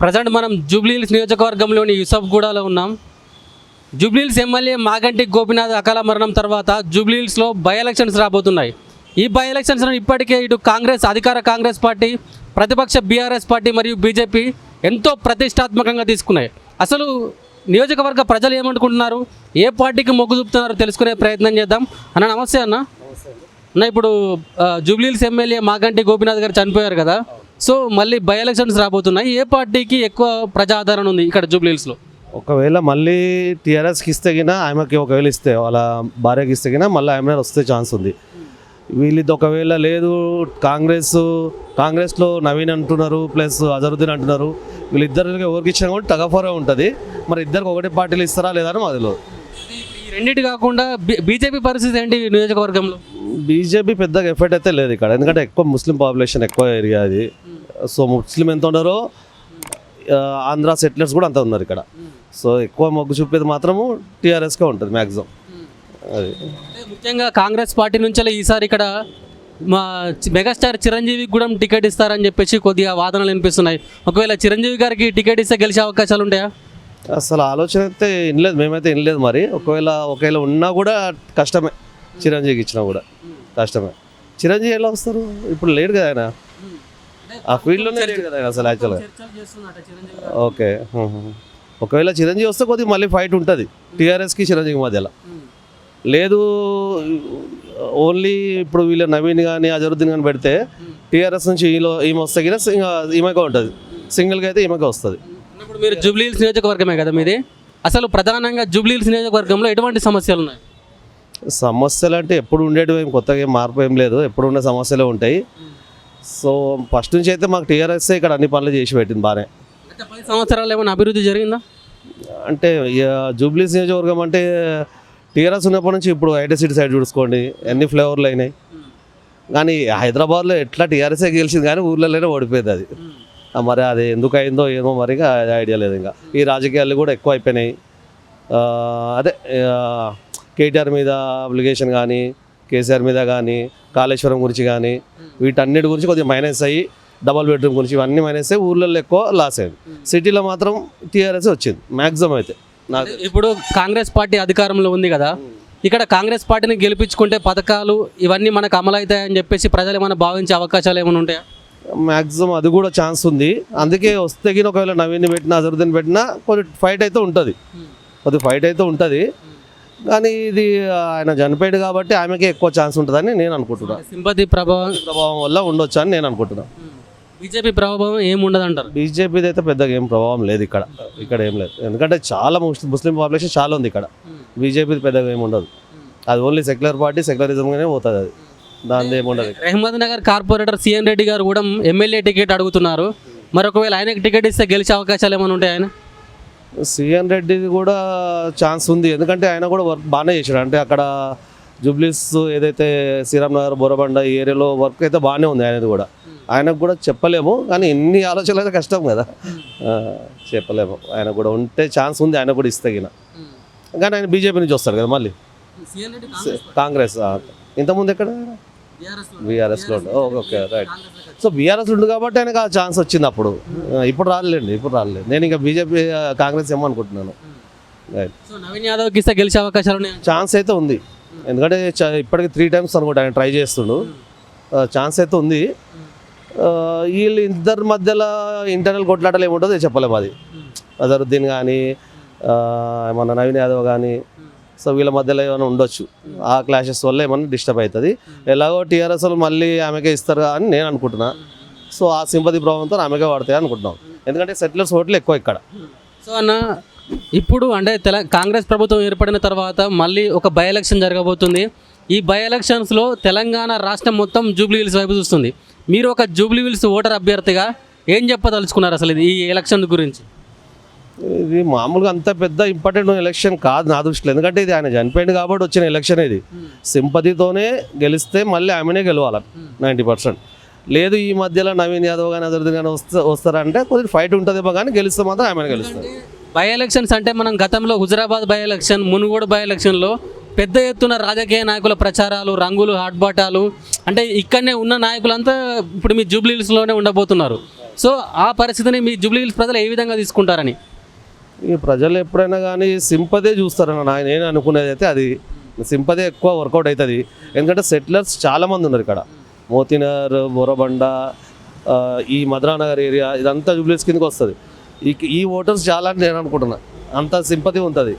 Present మనం జూబ్లీహిల్స్ నియోజకవర్గంలోని యూసఫ్గూడలో ఉన్నాం. జూబ్లీహిల్స్ ఎమ్మెల్యే మాగంటి గోపినాథ్ అకాల మరణం తర్వాత జూబ్లీహిల్స్లో బై ఎలక్షన్స్ రాబోతున్నాయి. ఈ బై ఎలక్షన్స్ను ఇప్పటికే ఇటు కాంగ్రెస్ అధికార కాంగ్రెస్ పార్టీ ప్రతిపక్ష బీఆర్ఎస్ పార్టీ మరియు బీజేపీ ఎంతో ప్రతిష్టాత్మకంగా తీసుకున్నాయి. అసలు నియోజకవర్గ ప్రజలు ఏమనుకుంటున్నారు? ఏ పార్టీకి మొగ్గు చూపుతున్నారో తెలుసుకునే ప్రయత్నం చేద్దాం. అన్న నమస్తే అన్న. అన్న ఇప్పుడు జూబ్లీహిల్స్ ఎమ్మెల్యే మాగంటి గోపినాథ్ గారు చనిపోయారు కదా. సో మళ్ళీ బై ఎలక్షన్స్ రాబోతున్నాయి. ఏ పార్టీకి ఎక్కువ ప్రజా ఆదరణ ఉంది ఇక్కడ జూబ్లీహిల్స్లో? ఒకవేళ మళ్ళీ టీఆర్ఎస్కి ఇస్తే గిన ఆమెకి ఒకవేళ ఇస్తే వాళ్ళ భార్యకి ఇస్తే గిన మళ్ళీ ఆమె వస్తే ఛాన్స్ ఉంది. వీళ్ళది ఒకవేళ లేదు కాంగ్రెస్ కాంగ్రెస్లో నవీన్ అంటున్నారు ప్లస్ అజరుద్దీన్ అంటున్నారు వీళ్ళిద్దరికి ఎవరికి ఇచ్చినా కూడా టగఫోరే ఉంటుంది. మరి ఇద్దరికి ఒకటే పార్టీలు ఇస్తారా లేదా అని మాదిలో రెండింటి కాకుండా బీజేపీ పరిస్థితి ఏంటి నియోజకవర్గంలో? బీజేపీ పెద్దగా ఎఫెక్ట్ అయితే లేదు ఇక్కడ. ఎందుకంటే ఎక్కువ ముస్లిం పాపులేషన్ ఎక్కువ ఏరియా అది సో ముస్లిం ఎంత ఉన్నారో ఆంధ్ర సెటిలర్స్ కూడా అంత ఉన్నారు ఇక్కడ. సో ఎక్కువ మొగ్గు చూపేది మాత్రము టీఆర్ఎస్కే ఉంటుంది మ్యాక్సిమం అది. ముఖ్యంగా కాంగ్రెస్ పార్టీ నుంచి ఈసారి ఇక్కడ మా మెగాస్టార్ చిరంజీవికి కూడా టికెట్ ఇస్తారని చెప్పేసి కొద్దిగా వాదనలు వినిపిస్తున్నాయి. ఒకవేళ చిరంజీవి గారికి టికెట్ ఇస్తే గెలిచే అవకాశాలు ఉంటాయా? అసలు ఆలోచన అయితే వినలేదు మేమైతే వినలేదు మరి. ఒకవేళ ఒకవేళ ఉన్నా కూడా కష్టమే చిరంజీవికి ఇచ్చినా కూడా. కష్టమే. చిరంజీవి ఎలా వస్తారు? ఇప్పుడు లేడు కదా ఆయన. ఆ ఫీల్డ్లోనే లేడు కదా ఆయన అసలు యాక్చువల్గా ఓకే. ఒకవేళ చిరంజీవి వస్తే కొద్దిగా మళ్ళీ ఫైట్ ఉంటుంది. టీఆర్ఎస్కి చిరంజీవి మధ్యలో. లేదు ఓన్లీ ఇప్పుడు వీళ్ళ నవీన్ కానీ అజరుద్దీన్ కానీ పెడితే టీఆర్ఎస్ నుంచి ఈలో ఈమె వస్తే కింద ఈమెగా ఉంటుంది. సింగిల్గా అయితే ఈమెగా వస్తుంది. ఇప్పుడు మీరు జూబ్లీహిల్స్ నియోజకవర్గమే కదా మీది? అసలు ప్రధానంగా జూబ్లీహిల్స్ నియోజకవర్గంలో ఎటువంటి సమస్యలు ఉన్నాయి? సమస్యలు అంటే ఎప్పుడు ఉండేటివి ఏం కొత్తగా ఏం మార్పు ఏం లేదు. ఎప్పుడు ఉండే సమస్యలే ఉంటాయి. సో ఫస్ట్ నుంచి అయితే మాకు టీఆర్ఎస్ ఇక్కడ అన్ని పనులు చేసి పెట్టింది బాగానే. పది సంవత్సరాలు ఏమైనా అభివృద్ధి జరిగిందా? అంటే జూబ్లీస్ నియోజకవర్గం అంటే టీఆర్ఎస్ ఉన్నప్పటి నుంచి ఇప్పుడు ఐటీ సిటీ సైడ్ చూసుకోండి. ఎన్ని ఫ్లేవర్లు అయినాయి. కానీ హైదరాబాద్లో ఎట్లా టీఆర్ఎస్ఏ గెలిచింది కానీ ఊర్లలోనే ఓడిపోయింది అది. మరి అది ఎందుకు అయిందో ఏమో మరి ఐడియా లేదు ఇంకా. ఈ రాజకీయాలు కూడా ఎక్కువ అయిపోయినాయి. అదే కేటీఆర్ మీద అప్లికేషన్ కానీ కేసీఆర్ మీద కానీ కాళేశ్వరం గురించి కానీ వీటన్నిటి గురించి కొద్దిగా మైనస్ అయ్యి డబల్ బెడ్రూమ్ గురించి ఇవన్నీ మైనస్ అయ్యి ఊర్లలో ఎక్కువ లాస్ అయింది సిటీలో మాత్రం టీఆర్ఎస్ వచ్చింది మ్యాక్సిమం అయితే. నాకు ఇప్పుడు కాంగ్రెస్ పార్టీ అధికారంలో ఉంది కదా ఇక్కడ కాంగ్రెస్ పార్టీని గెలిపించుకుంటే పథకాలు ఇవన్నీ మనకు అమలు అవుతాయని చెప్పేసి ప్రజలు ఏమైనా భావించే అవకాశాలు ఏమైనా ఉంటాయా? మ్యాక్సిమం అది కూడా ఛాన్స్ ఉంది. అందుకే వస్తే ఒకవేళ నవీన్ పెట్టినా అజరుద్దీన్ పెట్టినా కొద్ది ఫైట్ అయితే ఉంటుంది. కొద్ది ఫైట్ అయితే ఉంటుంది. కానీ ఇది ఆయన చనిపోయాడు కాబట్టి ఆమెకే ఎక్కువ ఛాన్స్ ఉంటుందని నేను అనుకుంటున్నాను సింపతి ప్రభావం ప్రభావం వల్ల ఉండొచ్చు అని నేను అనుకుంటున్నాను బీజేపీ ప్రభావం ఏమి ఉండదు అంటారు బీజేపీది అయితే పెద్దగా ఏం ప్రభావం లేదు ఇక్కడ. ఇక్కడ ఏం లేదు. ఎందుకంటే చాలా ముస్లిం ముస్లిం పాపులేషన్ చాలా ఉంది ఇక్కడ. బీజేపీది పెద్దగా ఏమి ఉండదు. అది ఓన్లీ సెక్యులర్ పార్టీ సెక్యులరిజంగానే పోతుంది అది. దాని ఏమి ఉండదు రెహమద్ నగర్ కార్పొరేటర్ సిఎన్ రెడ్డి గారు కూడా ఎమ్మెల్యే టికెట్ అడుగుతున్నారు. మరి ఒకవేళ ఆయనకి టికెట్ ఇస్తే గెలిచే అవకాశాలు ఏమైనా ఉంటాయి ఆయన? సిఎన్ రెడ్డిది కూడా ఛాన్స్ ఉంది. ఎందుకంటే ఆయన కూడా వర్క్ బాగానే చేశాడు. అంటే అక్కడ జూబ్లీస్ ఏదైతే శ్రీరామ్ నగర్ బోరబండ ఈ ఏరియాలో వర్క్ అయితే బాగానే ఉంది ఆయనది కూడా. ఆయనకు కూడా చెప్పలేము. కానీ ఎన్ని ఆలోచనలు అయితే కష్టం కదా. చెప్పలేము. ఆయన కూడా ఉంటే ఛాన్స్ ఉంది. ఆయన కూడా ఇస్తగిన కానీ ఆయన బీజేపీ నుంచి వస్తాడు కదా మళ్ళీ. కాంగ్రెస్. ఇంతకుముందు ఎక్కడ? బీఆర్ఎస్లో ఓకే రైట్. సో బీఆర్ఎస్ ఉండు కాబట్టి ఆయనకు ఆ ఛాన్స్ వచ్చింది అప్పుడు. ఇప్పుడు రాలేండి ఇప్పుడు రాలేదు నేను ఇంకా బీజేపీ కాంగ్రెస్ ఏమనుకుంటున్నాను రైట్. సో నవీన్ యాదవ్కి ఇస్తే గెలిచే అవకాశాలు ఛాన్స్ అయితే ఉంది. ఎందుకంటే ఇప్పటికి త్రీ టైమ్స్ అనుకుంటా ఆయన ట్రై చేస్తుండు. ఛాన్స్ అయితే ఉంది. వీళ్ళు ఇద్దరి మధ్యలో ఇంటర్నల్ కొట్లాటలు ఏముంటుందో చెప్పలేము అది. అజరుద్దీన్ కానీ మన నవీన్ యాదవ్ కానీ సో వీళ్ళ మధ్యలో ఏమైనా ఉండొచ్చు. ఆ క్లాషెస్ వల్ల ఏమైనా డిస్టర్బ్ అవుతుంది. ఎలాగో టీఆర్ఎస్ మళ్ళీ ఆమెకే ఇస్తారు అని నేను అనుకుంటున్నా. సో ఆ సింపతి ప్రభావంతో ఆమెకే పడతాయి అనుకుంటున్నాం. ఎందుకంటే సెటిలర్స్ ఓట్లు ఎక్కువ ఇక్కడ. సో అన్న ఇప్పుడు అంటే తెల కాంగ్రెస్ ప్రభుత్వం ఏర్పడిన తర్వాత మళ్ళీ ఒక బై ఎలక్షన్ జరగబోతుంది. ఈ బై ఎలక్షన్స్లో తెలంగాణ రాష్ట్రం మొత్తం జూబ్లీ హిల్స్ వైపు చూస్తుంది. మీరు ఒక జూబ్లీ హిల్స్ ఓటర్ అభ్యర్థిగా ఏం చెప్పదలుచుకున్నారు అసలు ఇది ఈ ఎలక్షన్ గురించి? ఇది మామూలుగా అంత పెద్ద ఇంపార్టెంట్ ఎలక్షన్ కాదు నా దృష్టిలో. ఎందుకంటే ఇది ఆయన చనిపోయింది కాబట్టి వచ్చిన ఎలక్షన్ ఇది. సింపతితోనే గెలిస్తే మళ్ళీ ఆమెనే గెలవాలి? Ninety percent. లేదు ఈ మధ్యలో నవీన్ యాదవ్ కానీ అజరుద్దీన్ కానీ వస్తే వస్తారంటే కొద్దిగా ఫైట్ ఉంటుందేమో కానీ గెలిస్తే మాత్రం ఆమెనే గెలుస్తారు బై ఎలక్షన్స్ అంటే మనం గతంలో Huzurabad by election Munugode by ఎలక్షన్లో పెద్ద ఎత్తున రాజకీయ నాయకుల ప్రచారాలు రంగులు హాట్బాటాలు అంటే ఇక్కడనే ఉన్న నాయకులంతా ఇప్పుడు మీ జూబ్లీహిల్స్లోనే ఉండబోతున్నారు. సో ఆ పరిస్థితిని మీ జూబ్లీ హిల్స్ ప్రజలు ఏ విధంగా తీసుకుంటారని? ఈ ప్రజలు ఎప్పుడైనా కానీ సింపదే చూస్తారన్న ఆయన నేను అనుకునేది అయితే అది. సింపదే ఎక్కువ వర్కౌట్ అవుతుంది ఎందుకంటే సెటిలర్స్ చాలామంది ఉన్నారు ఇక్కడ. మోతినగర్ బొరబండ ఈ మధురానగర్ ఏరియా ఇదంతా జూబ్లీస్ కిందకి వస్తుంది. ఈ ఈ ఓటర్స్ చాలా అని నేను అనుకుంటున్నా. అంత సింపతి ఉంటుంది.